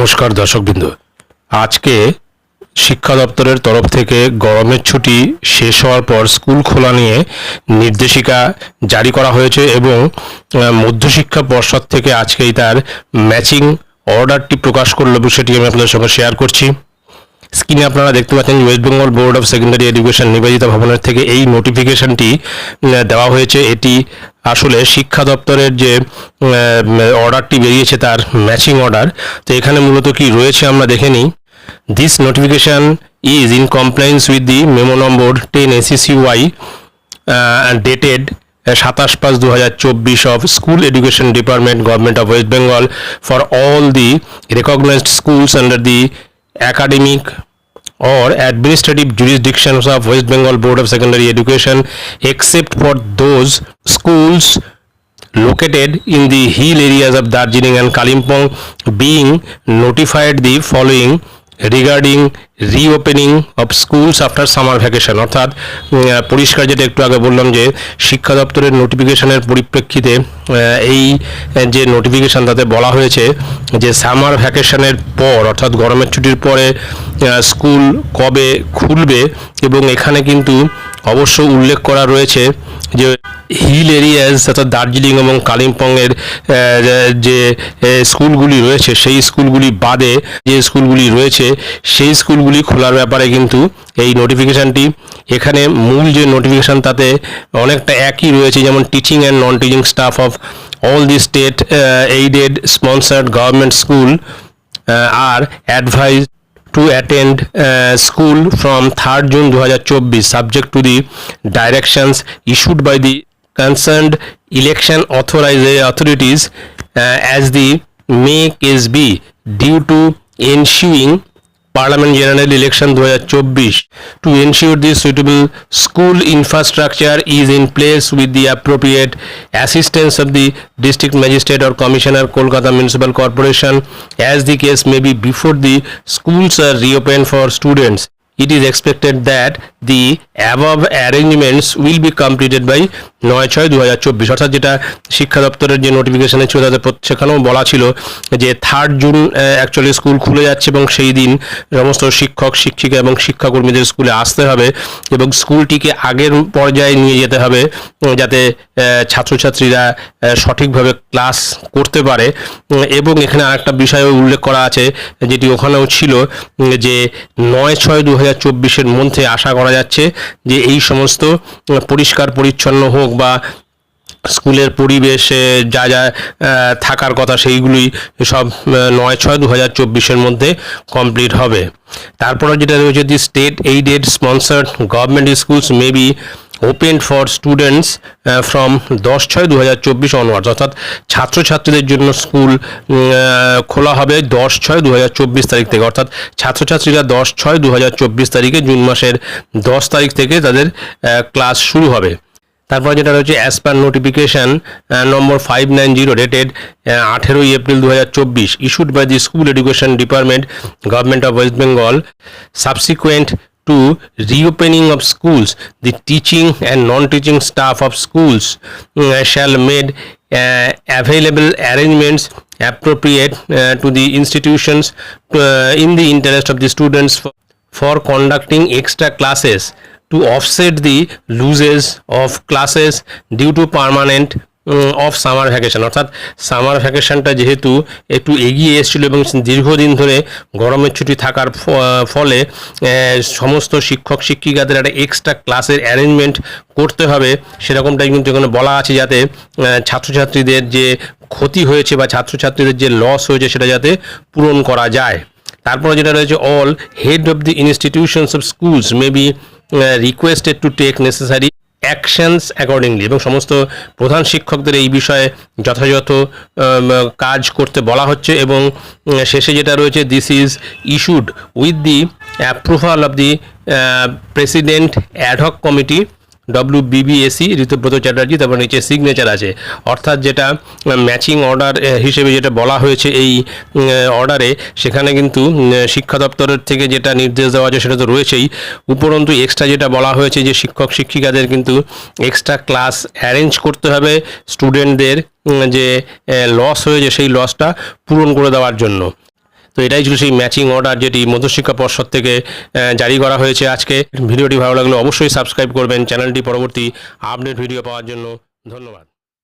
নমস্কার দর্শকবৃন্দ। আজকে শিক্ষা দপ্তরের তরফ থেকে গরমের ছুটি শেষ হওয়ার পর স্কুল খোলা নিয়ে নির্দেশিকা জারি করা হয়েছে এবং মধ্যশিক্ষা পর্ষদ থেকে আজকেই তার ম্যাচিং অর্ডারটি প্রকাশ করল বিষয়টি আমি আপনাদের সঙ্গে শেয়ার করছি। স্ক্রিনে আপনারা দেখতে পাচ্ছেন West Bengal board of secondary education Nivedita ভবনের থেকে এই নোটিফিকেশনটি দেওয়া হয়েছে। এটি আসলে শিক্ষা দপ্তরের যে অর্ডারটি বেরিয়েছে তার ম্যাচিং অর্ডার তো এখানে মূলত কি রয়েছে আমরা দেখে নিই। This notification is in compliance with the memo number ten ACC Y dated সাতাশ পাঁচ দু হাজার চব্বিশ of school education department government of West Bengal for all the recognised schools under the academic or administrative jurisdictions of West Bengal Board of Secondary Education except for those schools located in the hill areas of Darjeeling and Kalimpong being notified the following regarding reopening of schools after summer vacation অর্থাৎ পরিষ্কার যেটা একটু আগে বললাম যে শিক্ষা দপ্তরের নোটিফিকেশনের পরিপ্রেক্ষিতে এই যে নোটিফিকেশন তাতে বলা হয়েছে যে সামার ভ্যাকেশনের পর, অর্থাৎ গরমের ছুটির পরে স্কুল কবে খুলবে এবং এখানে কিন্তু অবশ্য উল্লেখ করা রয়েছে যে হিল এরিয়াস অর্থাৎ দার্জিলিং এবং কালিম্পংয়ের যে স্কুলগুলি রয়েছে সেই স্কুলগুলি বাদে যে স্কুলগুলি রয়েছে সেই স্কুলগুলি খোলার ব্যাপারে কিন্তু এই নোটিফিকেশানটি এখানে মূল যে নোটিফিকেশান তাতে অনেকটা একই রয়েছে যেমন teaching and non teaching staff of all the state aided sponsored government school are to attend uh, school from 3rd June 2024 subject to the directions issued by the concerned election authorities uh, as the may case be due to ensuing Parliament General Election 2024 to ensure the suitable school infrastructure is in place with the appropriate assistance of the district magistrate or commissioner Kolkata Municipal Corporation as the case may be before the schools are reopened for students. It is expected that the above arrangements will be completed by নয় ছয় দু হাজার চব্বিশ। অর্থাৎ যেটা শিক্ষা দপ্তরের যে নোটিফিকেশনে ছিল প্রত- সেখানেও বলা ছিল যে থার্ড জুন অ্যাকচুয়ালি স্কুল খুলে যাচ্ছে এবং সেই দিন সমস্ত শিক্ষক, শিক্ষিকা এবং শিক্ষাকর্মীদের স্কুলে আসতে হবে এবং স্কুলটিকে আগের পর্যায়ে নিয়ে যেতে হবে, যাতে ছাত্রছাত্রীরা সঠিকভাবে ক্লাস করতে পারে। এবং এখানে আরেকটা বিষয়ও উল্লেখ করা আছে, যেটি ওখানেও ছিল, যে নয় ছয় দু হাজার চব্বিশের মধ্যে আশা করা যাচ্ছে যে এই সমস্ত পরিষ্কার পরিচ্ছন্ন হোক বা স্কুলের পরিবেশে যা যা থাকার কথা সেইগুলি সব নয় ছয় দু হাজার চব্বিশের মধ্যে কমপ্লিট হবে। তারপরে যেটা রয়েছে the state aided sponsored government schools may be open for students from দশ ছয় দু হাজার চব্বিশ অনওয়ার্ডস অর্থাৎ ছাত্রছাত্রীদের জন্য স্কুল খোলা হবে দশ ছয় দু হাজার চব্বিশ তারিখ থেকে। অর্থাৎ ছাত্রছাত্রীরা দশ ছয় দু হাজার চব্বিশ তারিখে জুন মাসের দশ তারিখ থেকে তাদের ক্লাস শুরু হবে। তারপর যেটা রয়েছে as per notification number five nine zero dated আঠেরোই এপ্রিল দু হাজার চব্বিশ issued by the school education department government of West Bengal subsequent to reopening of schools the teaching and non-teaching staff of schools uh, shall made uh, available arrangements appropriate uh, to the institutions uh, in the interest of the students for, for conducting extra classes to offset the losses of classes due to permanent of summer vacation অর্থাৎ summer ভ্যাকেশনটা যেহেতু একটু এগিয়ে এসেছিল এবং দীর্ঘদিন ধরে গরমের ছুটি থাকার ফলে সমস্ত শিক্ষক শিক্ষিকাদের একটা এক্সট্রা ক্লাসের অ্যারেঞ্জমেন্ট করতে হবে। সেরকমটাই কিন্তু এখানে বলা আছে যাতে ছাত্রছাত্রীদের যে ক্ষতি হয়েছে বা ছাত্রছাত্রীদের যে লস হয়েছে সেটা যাতে পূরণ করা যায়। তারপরে যেটা রয়েছে all head of the institutions of schools may be requested to take necessary actions accordingly এবং সমস্ত প্রধান শিক্ষকদের এই বিষয়ে যথাযথ কাজ করতে বলা হচ্ছে এবং শেষে যেটা রয়েছে this is issued with the approval of the president ad hoc committee W BBSE Ritabrata Chatterjee তারপর নিচে সিগনেচার আছে। অর্থাৎ যেটা ম্যাচিং অর্ডার হিসেবে যেটা বলা হয়েছে এই অর্ডারে সেখানে কিন্তু শিক্ষা দপ্তরের থেকে যেটা নির্দেশ দেওয়া আছে সেটা তো রয়েছেই। উপরন্তু এক্সট্রা যেটা বলা হয়েছে যে শিক্ষক, শিক্ষিকাদের কিন্তু এক্সট্রা ক্লাস অ্যারেঞ্জ করতে হবে স্টুডেন্টদের যে লস হয়েছে সেই লসটা পূরণ করে দেওয়ার জন্য। তো এটাই ছিল সেই ম্যাচিং অর্ডার যেটি মধ্যশিক্ষা পর্ষদ থেকে জারি করা হয়েছে আজকে। ভিডিওটি ভালো লাগলে অবশ্যই সাবস্ক্রাইব করবেন। চ্যানেলটি পরবর্তী আপডেট ভিডিও পাওয়ার জন্য ধন্যবাদ।